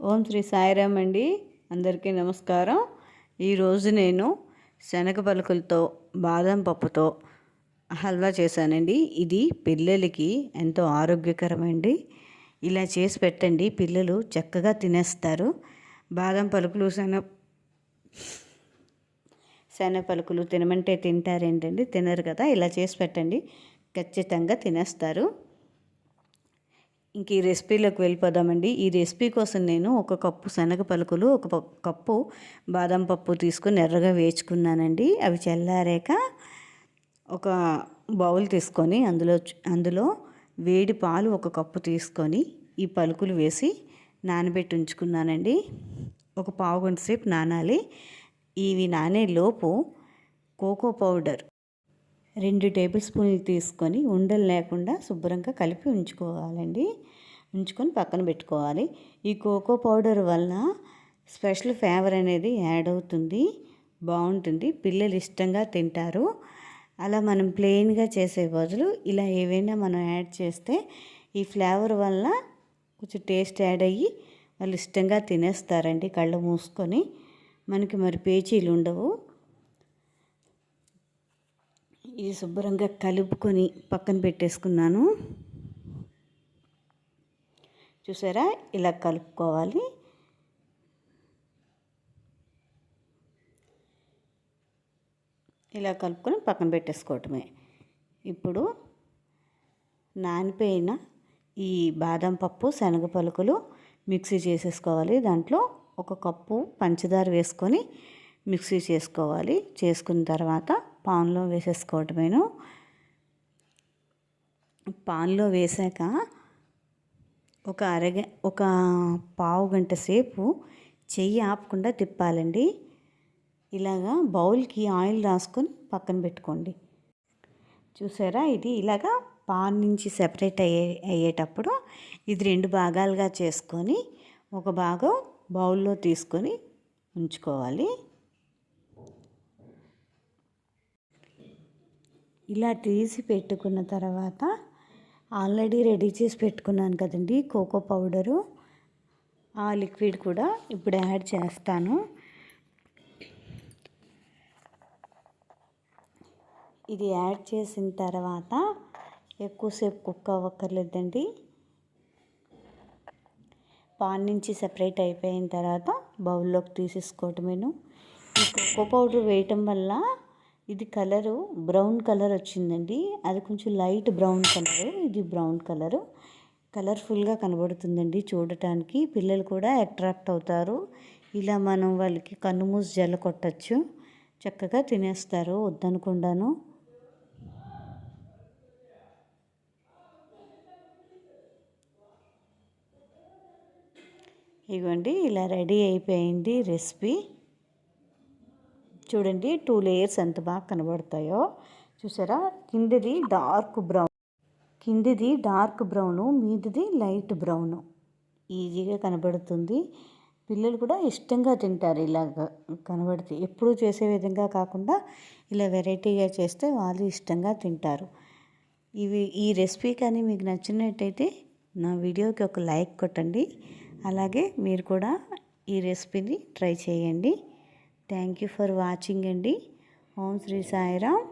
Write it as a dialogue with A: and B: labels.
A: ఓం శ్రీ సాయిరామ్ అండి. అందరికీ నమస్కారం. ఈరోజు నేను శనగ పలుకులతో బాదం పప్పుతో హల్వా చేశానండి. ఇది పిల్లలకి ఎంతో ఆరోగ్యకరమండి. ఇలా చేసి పెట్టండి పిల్లలు చక్కగా తినేస్తారు. బాదం పలుకులు శన శనగ పలుకులు తినమంటే తింటారేంటండి? తినరు కదా ఇలా చేసి పెట్టండి. ఖచ్చితంగా తినేస్తారు. ఇంక ఈ రెసిపీలోకి వెళ్ళిపోదామండి. ఈ రెసిపీ కోసం నేను ఒక కప్పు శనగ పలుకులు ఒక కప్పు బాదం పప్పు తీసుకుని ఎర్రగా వేచుకున్నానండి అవి చల్లారాక ఒక బౌల్ తీసుకొని అందులో అందులో వేడి పాలు ఒక కప్పు తీసుకొని ఈ పలుకులు వేసి నానబెట్టి ఉంచుకున్నానండి. ఒక పావు గంట సేపు నానాలి. ఇవి నానే లోపు కోకో పౌడర్ రెండు టేబుల్ స్పూన్లు తీసుకొని ఉండలు లేకుండా శుభ్రంగా కలిపి ఉంచుకోవాలండి. ఉంచుకొని పక్కన పెట్టుకోవాలి. ఈ కోకో పౌడర్ వల్ల స్పెషల్ ఫ్లేవర్ అనేది యాడ్ అవుతుంది. బాగుంటుంది. పిల్లలు ఇష్టంగా తింటారు. అలా మనం ప్లెయిన్గా చేసే బదులు ఇలా ఏవైనా మనం యాడ్ చేస్తే ఈ ఫ్లేవర్ వల్ల కొంచెం టేస్ట్ యాడ్ అయ్యి వాళ్ళు ఇష్టంగా తినేస్తారండి కళ్ళు మూసుకొని. మనకి మరి పేచీలు ఉండవు. ఇది శుభ్రంగా కలుపుకొని పక్కన పెట్టేసుకున్నాను. చూసారా? ఇలా కలుపుకోవాలి. ఇలా కలుపుకొని పక్కన పెట్టేసుకోవటమే. ఇప్పుడు నానిపోయిన ఈ బాదం పప్పు శనగ పలుకులు మిక్సీ చేసేసుకోవాలి. దాంట్లో ఒక కప్పు పంచదార వేసుకొని మిక్సీ చేసుకోవాలి. చేసుకున్న తర్వాత పాన్లో వేసేసుకోవటమేను. పాన్లో వేసాక ఒక అరగ ఒక పావు గంట సేపు చెయ్యి ఆపకుండా తిప్పాలండి. ఇలాగా బౌల్కి ఆయిల్ రాసుకొని పక్కన పెట్టుకోండి. చూసారా? ఇది ఇలాగా పాన్ నుంచి సెపరేట్ అయ్యే అయ్యేటప్పుడు ఇది రెండు భాగాలుగా చేసుకొని ఒక భాగం బౌల్లో తీసుకొని ఉంచుకోవాలి. ఇలా తీసి పెట్టుకున్న తర్వాత ఆల్రెడీ రెడీ చేసి పెట్టుకున్నాను కదండి కోకో పౌడరు. ఆ లిక్విడ్ కూడా ఇప్పుడు యాడ్ చేస్తాను. ఇది యాడ్ చేసిన తర్వాత ఎక్కువసేపు కుక్ అవ్వక్కర్లేదండి. పాన్ నుంచి సెపరేట్ అయిపోయిన తర్వాత బౌల్లోకి తీసేసుకోవటమేను. ఈ కోకో పౌడర్ వేయటం వల్ల ఇది కలరు బ్రౌన్ కలర్ వచ్చిందండి. అది కొంచెం లైట్ బ్రౌన్ కలరు. ఇది బ్రౌన్ కలరు. కలర్ఫుల్గా కనబడుతుందండి చూడటానికి. పిల్లలు కూడా అట్రాక్ట్ అవుతారు. ఇలా మనం వాళ్ళకి కన్నుమూసి జల్ల కొట్టచ్చు. చక్కగా తినేస్తారు వద్దనుకుండాను. ఇవ్వండి ఇలా రెడీ అయిపోయింది రెసిపీ. చూడండి టూ లేయర్స్ ఎంత బాగా కనబడతాయో. చూసారా? కిందది డార్క్ బ్రౌన్ కిందిది డార్క్ బ్రౌను మీదిది లైట్ బ్రౌను ఈజీగా కనబడుతుంది. పిల్లలు కూడా ఇష్టంగా తింటారు ఇలా కనబడితే. ఎప్పుడూ చేసే విధంగా కాకుండా ఇలా వెరైటీగా చేస్తే వాళ్ళు ఇష్టంగా తింటారు. ఇవి ఈ రెసిపీ కానీ మీకు నచ్చినట్టయితే నా వీడియోకి ఒక లైక్ కొట్టండి. అలాగే మీరు కూడా ఈ రెసిపీని ట్రై చేయండి. థ్యాంక్ యూ ఫర్ వాచింగ్ అండి. ఓం శ్రీ సాయిరామ్.